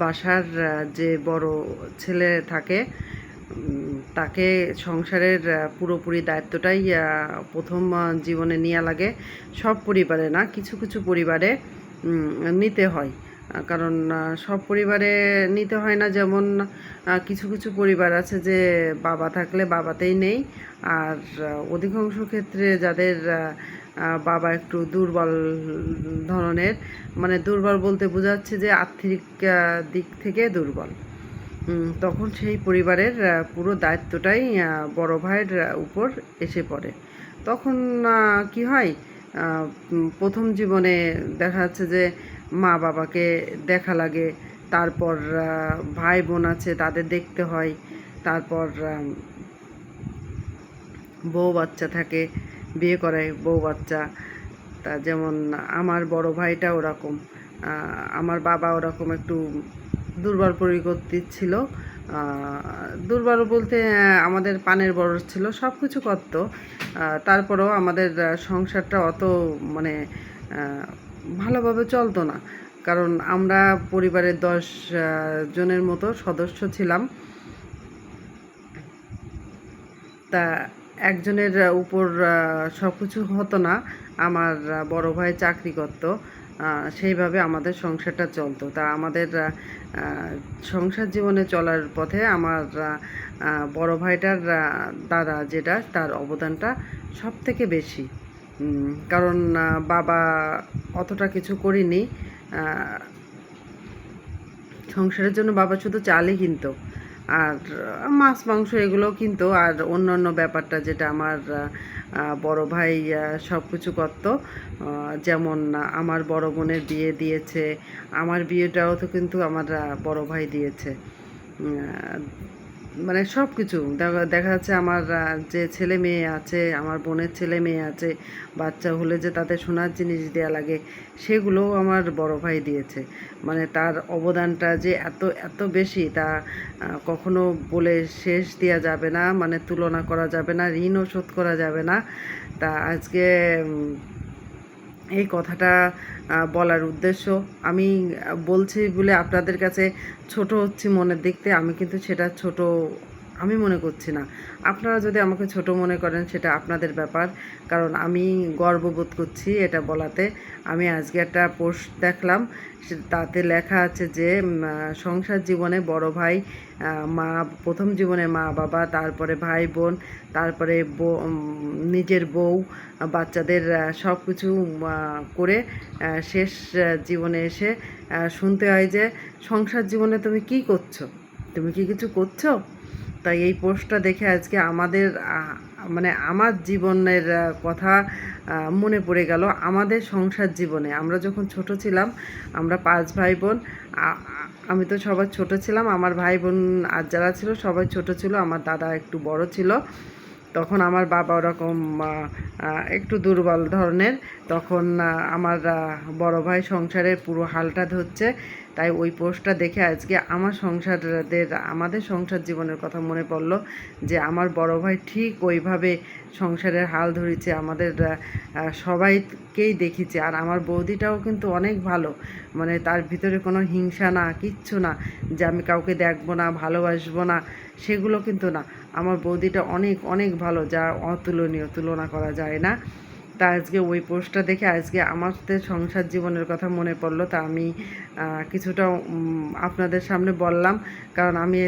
বাসার যে বড় ছেলে থাকে তাকে সংসারের পুরোপুরি দায়িত্বটাই প্রথম জীবনে নেওয়া লাগে। সব পরিবারে না, কিছু কিছু পরিবারে নিতে হয়। কারণ সব পরিবারে নিতে হয় না। যেমন কিছু কিছু পরিবার আছে যে বাবা থাকলে বাবাতেই নেই। আর অধিকাংশ ক্ষেত্রে যাদের বাবা একটু দুর্বল ধরনের মানে দুর্বল বলতে বোঝাচ্ছে যে আর্থিক দিক থেকে দুর্বল। তখন সেই পরিবারের পুরো দায়িত্বটাই বড় ভাইয়ের উপর এসে পড়ে। তখন কি হয় প্রথম জীবনে দেখা যাচ্ছে যে মা বাবাকে দেখা লাগে, তারপর ভাই বোন আছে, তাদের দেখতে হয়, তারপর বউ বাচ্চা থাকে বিয়ে করায় বউ বাচ্চা। তা যেমন আমার বড় ভাইটা ওরকম। আমার বাবা ওরকম একটু দুর্বল প্রকৃতির ছিল। দুর্বল বলতে আমাদের পানের বড় ছিল সব কিছু করত তারপরেও আমাদের সংসারটা অত মানে ভালোভাবে চলতো না। কারণ আমরা পরিবারের দশ জনের মতো সদস্য ছিলাম। তা একজনের উপর সব কিছু হতো না। আমার বড় ভাই চাকরি করত সেইভাবে আমাদের সংসারটা চলতো। তা আমাদের সংসার জীবনে চলার পথে আমার বড় ভাইটার দাদা যেটা, তার অবদানটা সব থেকে বেশি কারণ বাবা অতটা কিছু করিনি। সংসারের জন্য বাবা শুধু চালই কিনতো। আর মাছ, মাংস এগুলো কিন্তু, আর অন্য অন্য ব্যাপারটা যেটা আমার বড় ভাই সব কিছু করত যেমন আমার বড় বোনের বিয়ে দিয়েছে, আমার বিয়েটাও তো কিন্তু আমার বড় ভাই দিয়েছে। মানে সব কিছু দেখা যাচ্ছে আমার যে ছেলে মেয়ে আছে, আমার বোনের ছেলে মেয়ে আছে, বাচ্চা হলে যে তাদের সোনার জিনিস দেয়া লাগে সেগুলোও আমার বড় ভাই দিয়েছে। মানে তার অবদানটা যে এত এত বেশি তা কখনো বলে শেষ দেওয়া যাবে না মানে তুলনা করা যাবে না, ঋণও শোধ করা যাবে না। তা আজকে এই কথাটা বলার উদ্দেশ্য। আমি বলছি বলে আপনাদের কাছে ছোট হচ্ছি মনের দেখতে আমি কিন্তু সেটা ছোট আমি মনে করছি না। আপনারা যদি আমাকে ছোট মনে করেন, সেটা আপনাদের ব্যাপার। কারণ আমি গর্ববোধ করছি এটা বলাতে। আমি আজকে একটা পোস্ট দেখলাম তাতে লেখা আছে যে সংসার জীবনে বড় ভাই মা, প্রথম জীবনে মা বাবা, তারপরে ভাই বোন, তারপরে নিজের বউ, বাচ্চাদের সব কিছু করে শেষ জীবনে এসে শুনতে হয় যে, সংসার জীবনে তুমি কি করছ? তুমি কি কিছু করছ? তাই এই পোস্টটা দেখে আজকে আমাদের মানে আমার জীবনের কথা মনে পড়ে গেল আমাদের সংসার জীবনে। আমরা যখন ছোট ছিলাম, আমরা পাঁচ ভাই বোন আমি তো সবার ছোট ছিলাম, আমার ভাই বোন আর যারা ছিল সবাই ছোট ছিল, আমার দাদা একটু বড় ছিল। তখন আমার বাবা ওরকম একটু দুর্বল ধরনের। তখন আমার বড় ভাই সংসারের পুরো হালটা ধরছে। তাই ওই পোস্টটা দেখে আজকে আমার সংসারদের, আমাদের সংসার জীবনের কথা মনে পড়ল যে আমার বড় ভাই ঠিক ওইভাবে সংসারের হাল ধরেছে, আমাদের সবাইকেই দেখেছে। আর আমার বৌদিটাও কিন্তু অনেক ভালো মানে তার ভিতরে কোনো হিংসা না, কিচ্ছু না যে আমি কাউকে দেখব না, ভালোবাসবো না, সেগুলো কিন্তু না। আমার বৌদিটা অনেক অনেক ভালো, যা অতুলনীয়, তুলনা করা যায় না। তা আজকে ওই পোস্টটা দেখে আজকে আমাদের সংসার জীবনের কথা মনে পড়ল। তা আমি কিছুটা আপনাদের সামনে বললাম। কারণ আমি,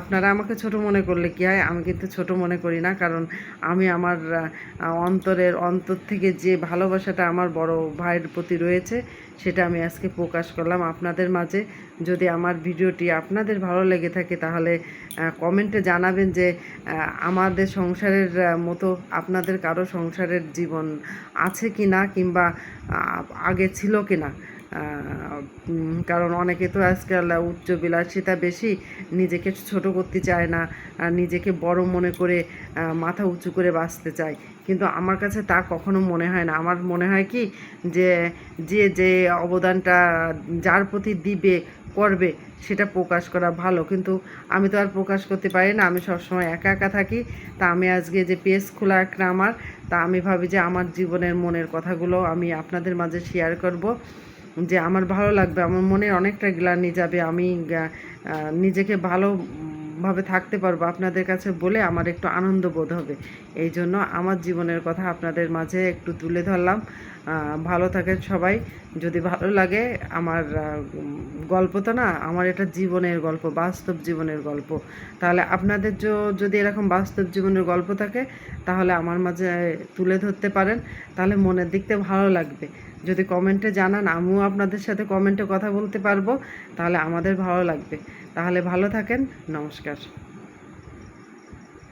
আপনারা আমাকে ছোট মনে করলে কি হয়? আমি কিন্তু ছোট মনে করি না। কারণ আমি আমার অন্তরের অন্তর থেকে যে ভালোবাসাটা আমার বড় ভাইয়ের প্রতি রয়েছে, সেটা আমি আজকে প্রকাশ করলাম আপনাদের মাঝে। যদি আমার ভিডিওটি আপনাদের ভালো লেগে থাকে তাহলে কমেন্টে জানাবেন যে আমাদের সংসারের মতো আপনাদের কারও সংসারের জীবন আছে কি না কিংবা আগে ছিল কি না কারণ অনেকে তো আজকাল উচ্চ বিলাসিতা বেশি, নিজেকে ছোট করতে চায় না নিজেকে বড় মনে করে মাথা উঁচু করে বাঁচতে চায়। কিন্তু আমার কাছে তা কখনো মনে হয় না। আমার মনে হয় কি যে যে যে অবদানটা যার প্রতি দিবে, করবে, সেটা প্রকাশ করা ভালো। কিন্তু আমি তো আর প্রকাশ করতে পারি না। আমি সবসময় একা একা থাকি। তা আমি আজকে যে পেজ খোলা একটা আমার, তা আমি ভাবি যে আমার জীবনের মনের কথাগুলো আমি আপনাদের মাঝে শেয়ার করব। যে আমার ভালো লাগবে, আমার মনের অনেকটা গ্লানি যাবে, আমি নিজেকে ভালো ভাবে থাকতে পারব আপনাদের কাছে বলে আমার একটু আনন্দ বোধ হবে। এই জন্য আমার জীবনের কথা আপনাদের মাঝে একটু তুলে ধরলাম। ভালো থাকেন সবাই। যদি ভালো লাগে, আমার গল্প তো না, আমার এটা জীবনের গল্প, বাস্তব জীবনের গল্প। তাহলে আপনাদের যদি এরকম বাস্তব জীবনের গল্প থাকে, তাহলে আমার মাঝে তুলে ধরতে পারেন। তাহলে মনের দিকতে ভালো লাগবে। যদি কমেন্টে জানান, আমিও আপনাদের সাথে কমেন্টে কথা বলতে পারব, তাহলে আমাদের ভালো লাগবে। তাহলে ভালো থাকেন, নমস্কার।